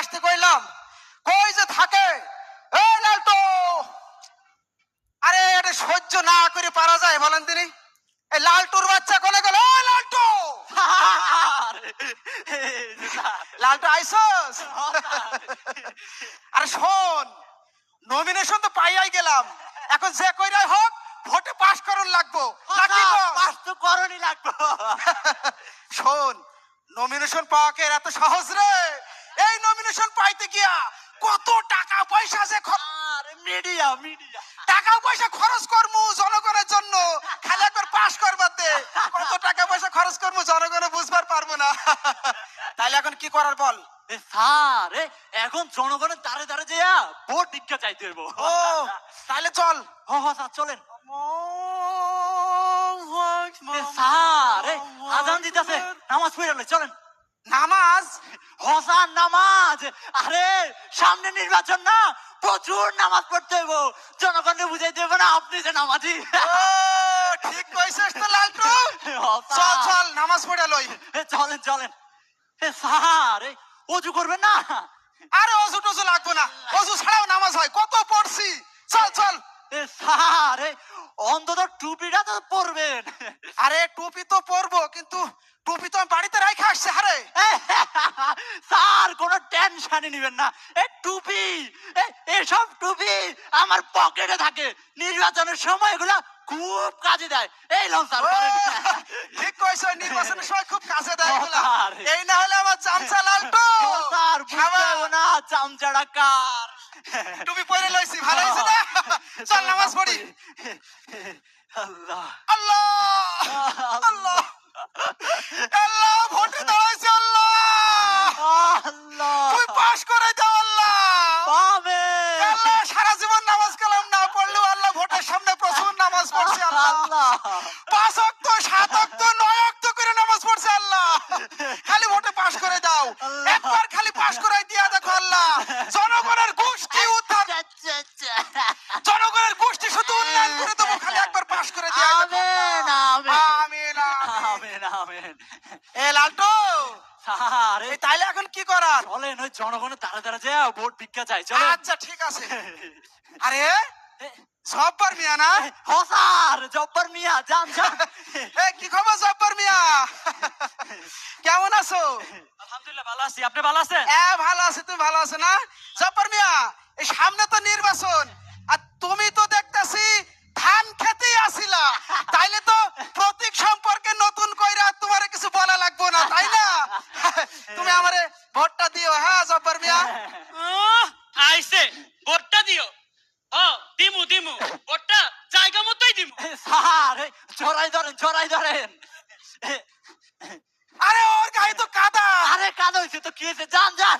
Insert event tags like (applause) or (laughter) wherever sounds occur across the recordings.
আসতে কইলাম। কই যে থাকে? লালটু! আরে এটা সহ্য না করে পারা যায় বলেন তিনি। এই লালটুর বাচ্চা কোনে গেল? লালটু! লালটু আইসস! আরে শোন নমিনেশন তো পাইয়াই গেলাম। এখন যে কইরাই হোক ভোটে পাস করুন লাগবো। নাকি? পাস তো করণই লাগবে। শোন নমিনেশন পাওয়া কি এত সহজ রে? এই নমিনেশন পাইতে গিয়া কত টাকা পয়সা যে মিডিয়া মিডিয়া টাকা পয়সা খরচ করমু জনগণের জন্য। খালি একবার পাস করবার দে। কত টাকা পয়সা খরচ করমু জনগণে বুঝবার পারব না। তাইলে এখন কি করার বল? স্যার এখন জনগণের দাঁড়ে দাঁড়ে যেয়া ভোট ভিক্ষা চাইতে হইব। ও তাইলে চল। হ হ স্যার চলেন। স্যার আজান দিতেছে। নামাজ পড়ে চলেন। নামাজ হসান নামাজ। আরে সামনে নির্বাচন না প্রচুর নামাজ পড়তে হইব। জনগণকে বুঝাই দেব না আপনি যে নামাজি। ঠিক কইছিস তো লালটু। চল চল নামাজ পড়ে লই। চলেন চলেন। এ স্যার অজু করবেন না? আরে অজু টজু লাগবো না। অজু ছাড়াও নামাজ হয়। কত পড়ছি? চল চল। স্যার অন্তত টুপিটা তো পরবেন। আরে টুপি তো পরবো কিন্তু টুপি তো আমি বাড়িতে আসছে হারে স্যার কোনো টেনশনই নিবেন না। এ টুপি এসব টুপি আমার পকেটে থাকে। নির্বাচনের সময় এগুলা খুব কাজে দেয়। এই লন স্যার। ঠিক কইছ নির্বাচনের সময় খুব কাছে দেয়। এই না হলে আমার চামচা লালটু। ও স্যার বুঝতে না চামচাড়া কার। টুপি পরে লইছি ভালো হয়েছে না? (laughs) চল নামাজ পড়ি। আল্লাহ। আল্লাহ! আল্লাহ! আল্লাহ ভোটে দাঁড়াইছে আল্লাহ! আল্লাহ। তুই পাশ করে দাও আল্লাহ! পাবে। আল্লাহ সারা জীবন নামাজ কালাম না পড়লেও আল্লাহ ভোটের সামনে প্রচুর নামাজ পড়ছে আল্লাহ। আল্লাহ। পাঁচ অক্ত সাত অক্ত নয় অক্ত করে নামাজ পড়ছে আল্লাহ। খালি ভোটে পাশ করে দাও। একবার খালি পাশ করে দিয়া দেখো আল্লাহ। জনগণের স্যার এই তাইলে এখন কি করার? চলেন ওই জনগণের তারা তারা যে ভোট ভিক্ষা চাই চলেন। আচ্ছা ঠিক আছে। (laughs) আরে জব্বার মিয়া না? হসার জব্বর মিয়া যান যান। (laughs) এ কি খবর জব্বার মিয়া? (laughs) কেমন আছো? আলহামদুলিল্লাহ ভালো আছি। আপনি ভালো আছেন? এ ভালো আছে তুমি ভালো আছো না? জব্বার মিয়া এই সামনে তো নির্বাচন আর তুমি তো দেখতাছি ধান খেতেই আসিলা তাইলে তো প্রতীক সম্পর্কে নতুন কইরা তোমার কিছু বলা লাগবো না তাই না তুমি আমারে ভোটটা দিও হ্যাঁ জব্বার মিয়া আহ, আইছে ভোটটা দিও ও দিমু দিমু ভোটটা জায়গা মতোই দিমু স্যার এই জড়াই ধরেন জড়াই ধরেন আরে ওর গায়ে তো কাদা আরে কাদ হয়েছে তো কি হয়েছে যান যান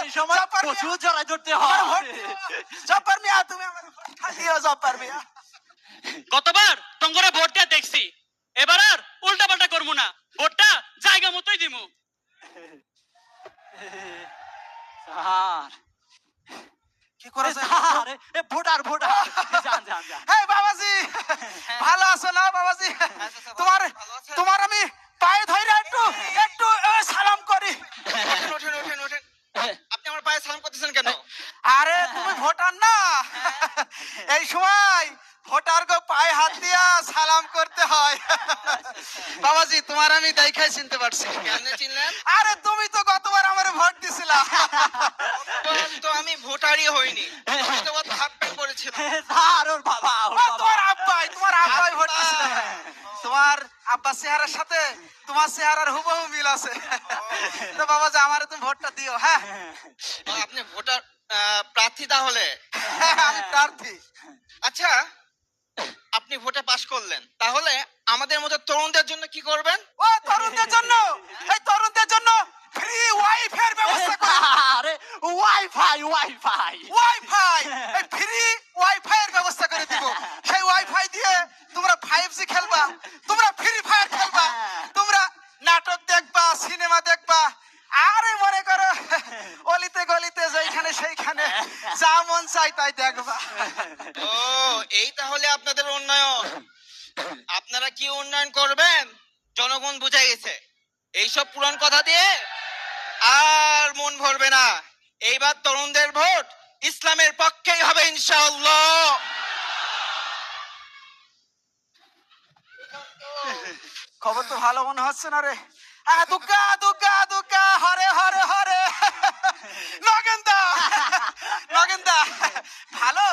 এই সময় জব্বার মিয়া। প্রচুর জড়াই ধরতে আমার হয় ভোট দিও। জব্বার মিয়া তুমি আমার ভোটটা জব্বার মিয়া গতবার তঙ্গরে ভোটটা দেখছি। এবার আর উল্টা পাল্টা করব না। ভোটটা জায়গা মতোই দিমু। স্যার। কি করে স্যার এ ভোটার ভোটার। যান যান যান। এই বাবাজি ভালো আছো না বাবাজি? তোমার তোমার আমি পায়ে ধরে একটু একটু সালাম করি ওঠেন ওঠেন ওঠেন ওঠেন আপনি আমার পায়ে সালাম করতেছেন কেন আরে তুমি ভোটার না এই সময় ভোটার গো পায়ে হাত দিয়া সালাম করতে হয়। বাবাজি তোমার আমি দেখাই চিনতে পারছি। আরে তুমি তো গতবার আমার ভোট দিছিলা। তো আমি ভোটারই হইনি। তো প্যান্ট পরেছিল ওর বাবা বাবা। তোমার আব্বাই তোমার আব্বাই ভোট দিছিল তোমার আব্বা চেহারার সাথে তোমার চেহারার হুবহু মিল আছে। তো বাবাজি আমার তুমি ভোটটা দিও হ্যাঁ। আপনি ভোটার প্রার্থী তাহলে? (laughs) আমি প্রার্থী। আচ্ছা আপনি ভোটে পাস করলেন। তাহলে আমাদের মতো তরুণদের জন্য কি করবেন? ও তরুণদের জন্য! এই তরুণদের জন্য ফ্রি ওয়াইফাই ব্যবস্থা করো (laughs) আরে wifi wifi wifi free wifi এর ব্যবস্থা করে দিব সেই ওয়াইফাই দিয়ে তোমরা ফাইভ জি খেলবা তোমরা ফ্রি ফায়ার খেলবা তোমরা নাটক দেখবা সিনেমা দেখবা আরে মনে করো অলিতে গলিতে যেখানে সেইখানে যা মন চাই তাই দেখবা ও এই তাহলে আপনাদের উন্নয়ন আপনারা কি উন্নয়ন করবেন জনগণ বুঝে গেছে এইসব পুরান কথা দিয়ে ভরবে না। এইবার তরুণদের ভোট ইসলামের পক্ষেই হবে ইনশাআল্লাহ। খবর তো ভালো মনে হচ্ছে না রে। দুগ্গা দুগ্গা দুগ্গা হরে হরে হরে। নগেন্দা নগেন্দা, ভালো?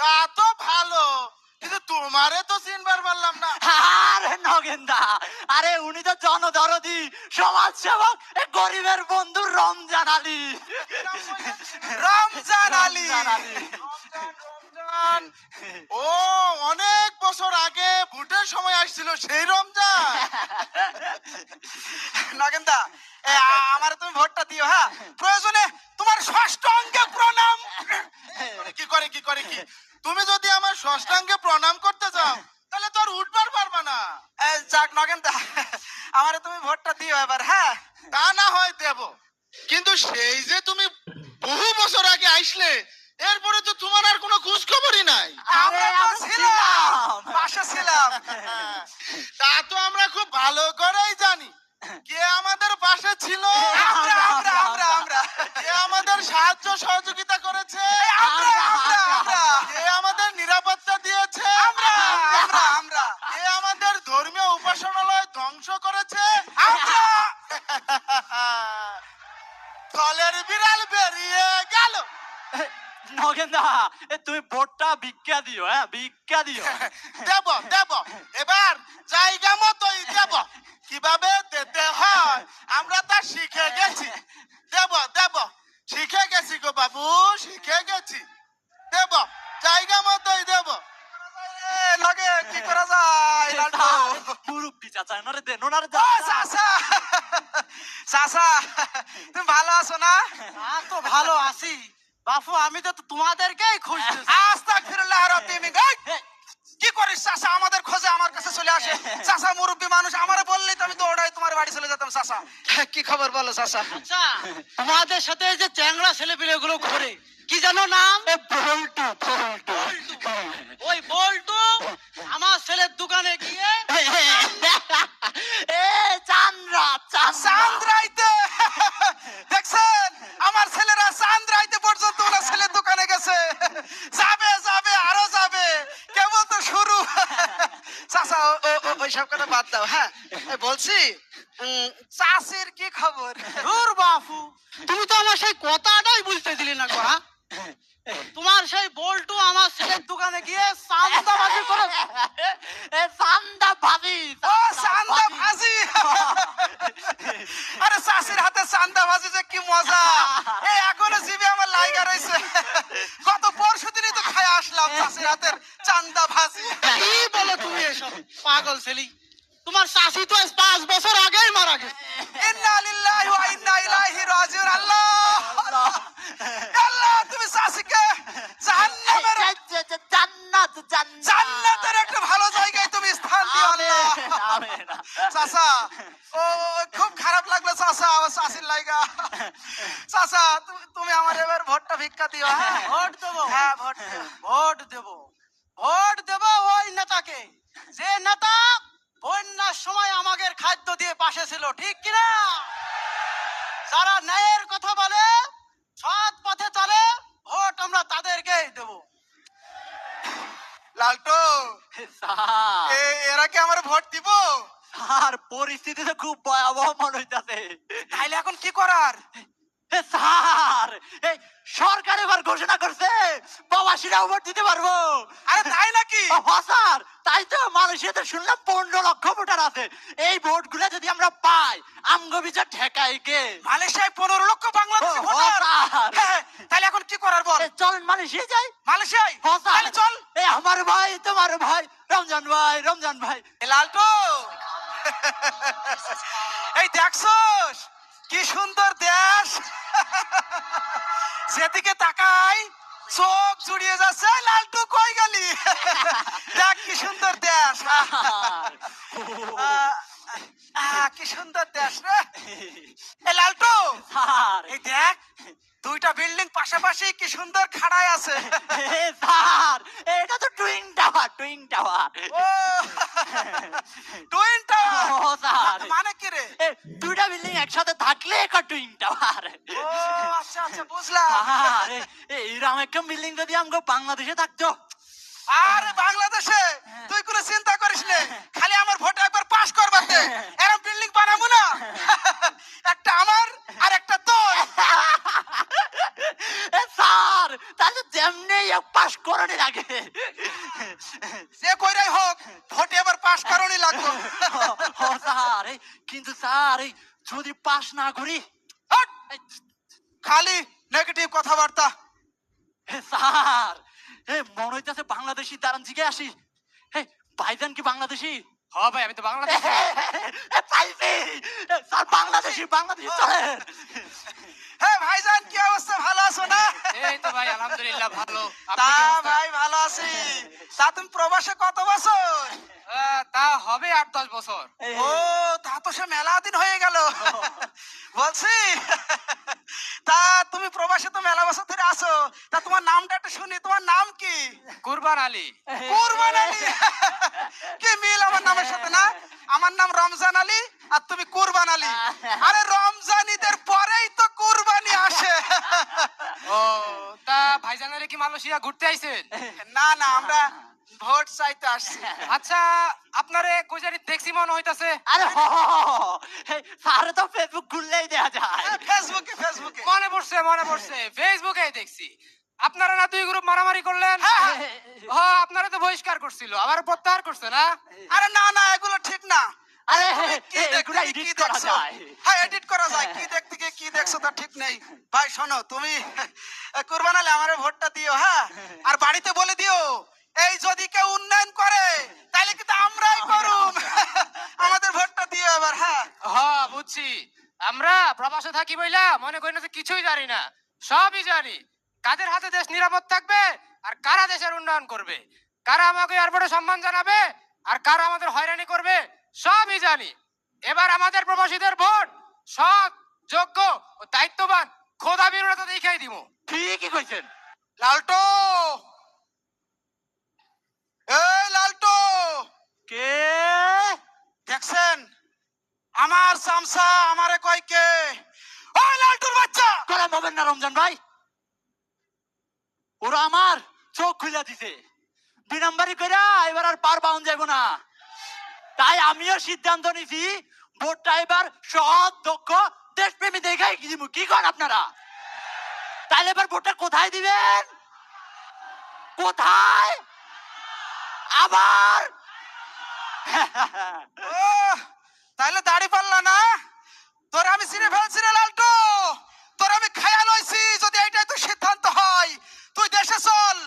তা তো ভালো। কিন্তু তোমারে তো চিনবার পারলাম না। আরে নগেন্দা আরে উনি তো জনদরদি সমাজ সেবক গরিবের বন্ধু রমজান আলী। রমজান আলী। রমজান ও অনেক বছর আগে ভোটের সময় আসছিল সেই রমজান। নগেন্দা এ, আ- আমারে তুমি ভোটটা দিও হ্যাঁ? প্রয়োজনে তোমার ষষ্ঠ অঙ্গে প্রণাম। কি করে কি করে কি? তুমি যদি আমার ষষ্ঠাঙ্গে প্রণাম করতে যাও তাহলে তোর উঠবার পারবা না। যাক নগেন্দা আমারে তুমি ভোটটা দিও এবার হ্যাঁ? তা না হয় দেব। কিন্তু সেই যে তুমি বহু বছর আগে আইসলে এরপরে তো তোমার আর কোনো খোঁজ খবরই নাই আমরা তো ছিলাম। পাশে ছিলাম। তা তো আমরা খুব ভালো করেই জানি। কে আমাদের পাশে ছিল? আমরা আমরা আমরা আমরা। কে আমাদের সাহায্য বিড়াল বেরিয়ে গেল। নগেন্দা এ তুমি ভোটটা ভিক্ষা দিও হ্যাঁ? ভিক্ষা দিও। (laughs) দেব দেব। এবার জায়গা মতোই দেব। কীভাবে দিতে হয়? আমরা তা শিখে গেছি। দেব দেব। শিখে গেছি গো বাবু শিখে গেছি। দেব জায়গা মতোই দেব। লগে কি করা যায়? (laughs) মুরব্বী চাচা নরে দেন ওনারে ও চাচা। চাচা। (laughs) তুমি ভালো আছো না? তো ভালো আছি। বাপু আমি তো তোমাদেরকেই খুঁজতেছি। আস্তাগফিরুল্লাহ মিন এই, কি করিস চাচা? আমাদের খোঁজে আমার কাছে চলে আসে। চাচা মুরব্বী মানুষ আমারে বললেই তো আমি দৌড়াই তোমার বাড়ি চলে যেতাম চাচা। (laughs) কি খবর বলো চাচা? আচ্ছা তোমাদের সাথে যে চ্যাংড়া ছেলে পিলে গুলো ঘুরে কি জানো নাম? বল্টু বল্টু। ওই বল্টু আমার ছেলের দোকানে গিয়ে যাবে যাবে, আরও যাবে। কেবল তো শুরু? চাচা, ও- সব কথা বাদ দাও হ্যাঁ। বলছি চাষির কি খবর? দূর বাপু, তুমি তো আমার সেই কথাটাই বুঝতে দিলি না গো হ্যাঁ? তোমার সেই বল্টু আমার ছেলের দোকানে গিয়ে চান্দাবাজি করে এ চান্দাবাজি ও চান্দা ভাজি আরে চাষির হাতে চান্দা ভাজি যে কি মজা। এই এখনও জিভে আমার লাইগা রয়েছে। গত পরশু দিনই তো খাই আসলাম চাষির হাতের চান্দা ভাজি কি বলো তুমি এসব? পাগল ছেলি। তোমার শাশি তো পাঁচ বছর আগেই মারা গেছে। ইন্না লিল্লাহি ওয়া ইন্না ইলাইহি রাজিউন। আল্লাহ! আল্লাহ তুমি চাষিকে জাহান্নামের জান্নাত জান্নাতের একটা ভালো জায়গায় তুমি স্থান দিও আল্লাহ! চাচা ও খুব খারাপ লাগল চাচা আমার লাইগা। চাচা তুমি- তুমি আমার এবার ভোটটা ভিক্ষা দিও হ্যাঁ? ভোট দেবো। হ্যাঁ ভোট ভোট দেব। ভোট দেব ওই নেতাকে। যে নেতা বন্যার সময় আমাদের খাদ্য দিয়ে পাশে ছিল ঠিক কিনা? যারা ন্যায়ের কথা বলে সৎ পথে চলে ভোট আমরা তাদেরকেই দেব। লালটো এরা কি আমার ভোট দিব? আর পরিস্থিতি তো খুব ভয়াবহ মনে হইতাছে। তাইলে এখন কি করার? স্যার এই সরকার এবার ঘোষণা করছে প্রবাসীরা ভোট দিতে পারব। আরে তাই নাকি? স্যার তাই তো মালয়েশিয়াতে শুনলাম পনেরো লক্ষ ভোটার আছে। এই ভোটগুলা যদি আমরা পাই আমগো বিচার ঠেকাই কে? মালয়েশিয়ায় পনেরো লক্ষ বাংলাদেশি ভোটার। হ্যাঁ, তাহলে এখন কি করার বল? চল মালয়েশিয়া যাই। মালয়েশিয়ায়? তাহলে চল। এ আমার ভাই তোমার ভাই রমজান ভাই রমজান ভাই। লালটু। এই দেখছস কি সুন্দর দেশ। যেদিকে তাকাই চোখ জুড়িয়ে যাচ্ছে লালটু কই গেলি? দেখ কি সুন্দর দেশ। কি সুন্দর দেশ রে। এ লালটু স্যার এই দেখ দুইটা বিল্ডিং পাশাপাশি কি সুন্দর খাড়ায় আছে? স্যার এটা তো twin tower twin tower. Twin tower? ও স্যার। মানে কি রে? দুইটা বিল্ডিং একসাথে থাকলে একটা টুইন টাওয়ার। ও আচ্ছা আচ্ছা বুঝলাম। আরে এইরকম একটা বিল্ডিং যদি আমগো বাংলাদেশে থাকতো আরে বাংলাদেশে তুই কোনো চিন্তা করিস নে খালি আমার ভোটে একবার পাস করবাতে এরকম বিল্ডিং বানাবো না একটা আমার আর একটা তোর এ, স্যার তাহলে যেমনি পাস করে লাগে যে কইরাই হোক ভোটে এবার পাস করারই লাগবে ও স্যার এই, কিন্তু স্যার এই যদি পাস না করি? খালি নেগেটিভ কথাবার্তা। হে স্যার হে মনে হইতেছে বাংলাদেশি দাঁড়ান জিগে আসি হে ভাইজান কি বাংলাদেশি? হ্যাঁ ভাই আমি তো বাংলাদেশ। পাইছি। স্যার বাংলাদেশি বাংলাদেশি চলেন। হ্যাঁ ভাইজান কি অবস্থা? ভালো আছো না? এই তো ভাই আলহামদুলিল্লাহ ভালো। তা আপনি কি অবস্থা? ভাই ভালো আছি। তা তুমি প্রবাসে কত বছর? তা হবে আট দশ বছর। ও তা তো সে মেলা দিন হয়ে গেল। বলছি তা তুমি প্রবাসে তো মেলা বছর ধরে আছো। তা তোমার নামটা একটু শুনি তোমার নাম কি? কুরবান আলী। কুরবান আলী? কি মিল আমার নামের সাথে না? আমার নাম রমজান আলী আর তুমি কুরবান আলী। আরে রমজান ঈদের পরেই তো কুরবানি আসে। ও তা ভাইজানের কি মালয়েশিয়া ঘুরতে আইছেন? না না আমরা ভোট চাইতে আসছি। আচ্ছা আপনারে গুজারি দেখছি মনে হইতাছে। আরে হ তো ফেসবুক খুললেই দেয়া যায়। হ্যাঁ, ফেসবুকে ফেসবুকে মনে পড়ছে মনে পড়ছে ফেসবুকে দেখছি। আপনারা না দুই গ্রুপ মারামারি করলেন? হ্যাঁ, আপনারা তো বহিষ্কার করছিল আবার প্রত্যাহার করছে না? আরে না না এগুলো ঠিক না। আরে কি দেখতে এডিট কি করা দেখছ? যায়। হ্যাঁ এডিট করা যায়। কি দেখতে গিয়ে কি দেখছ তা ঠিক নেই। ভাই শোনো তুমি (laughs) কুরবান আলী আমারে ভোটটা দিও হ্যাঁ? আর বাড়িতে বলে দিও এই যদি কেউ উন্নয়ন করে তাহলে কিন্তু আমরাই করুম। (laughs) আমাদের ভোটটা দিও এবার হ্যাঁ? হ বুঝছি। আমরা প্রবাসে থাকি বইলা মনে করি না কিছুই জানি না। সবই জানি। কাদের হাতে দেশ নিরাপদ থাকবে আর কারা দেশের উন্নয়ন করবে? কারা আমাকে এয়ারপোর্টে সম্মান জানাবে আর কারা আমাদের হয়রানি করবে? সবই জানি। এবার আমাদের প্রবাসীদের ভোট, সৎ, যোগ্য ও দায়িত্ববান খোদা বিরোধতা দেখাই দিব। ঠিকই কইছেন। লালটো! এই লালটো! কে? দেখছেন? আমার সামসা, আমারে কয় কে? ওই লালটুর বাচ্চা! কলম হবেন না রমজান ভাই? ওরা আমার চোখ খুলে দিছে। দুই নাম্বারই কইরা এবার আর পার বাউন যাইব না। তাই আমিও সিদ্ধান্ত নিছি ভোটটা এবার সহজ দক্ষ দেশপ্রেমী দেখাই দিব? কি করেন আপনারা? তাহলে এবার ভোটটা কোথায় দিবেন? কোথায়? আবার? তাহলে দাড়ি পাল্লা না? তোর আমি সিনে ফেলছি রে লালটু। তোর আমি খেয়াল হয়েছি যদি এইটাই তো সিদ্ধান্ত হয়। তুই দেশে চল।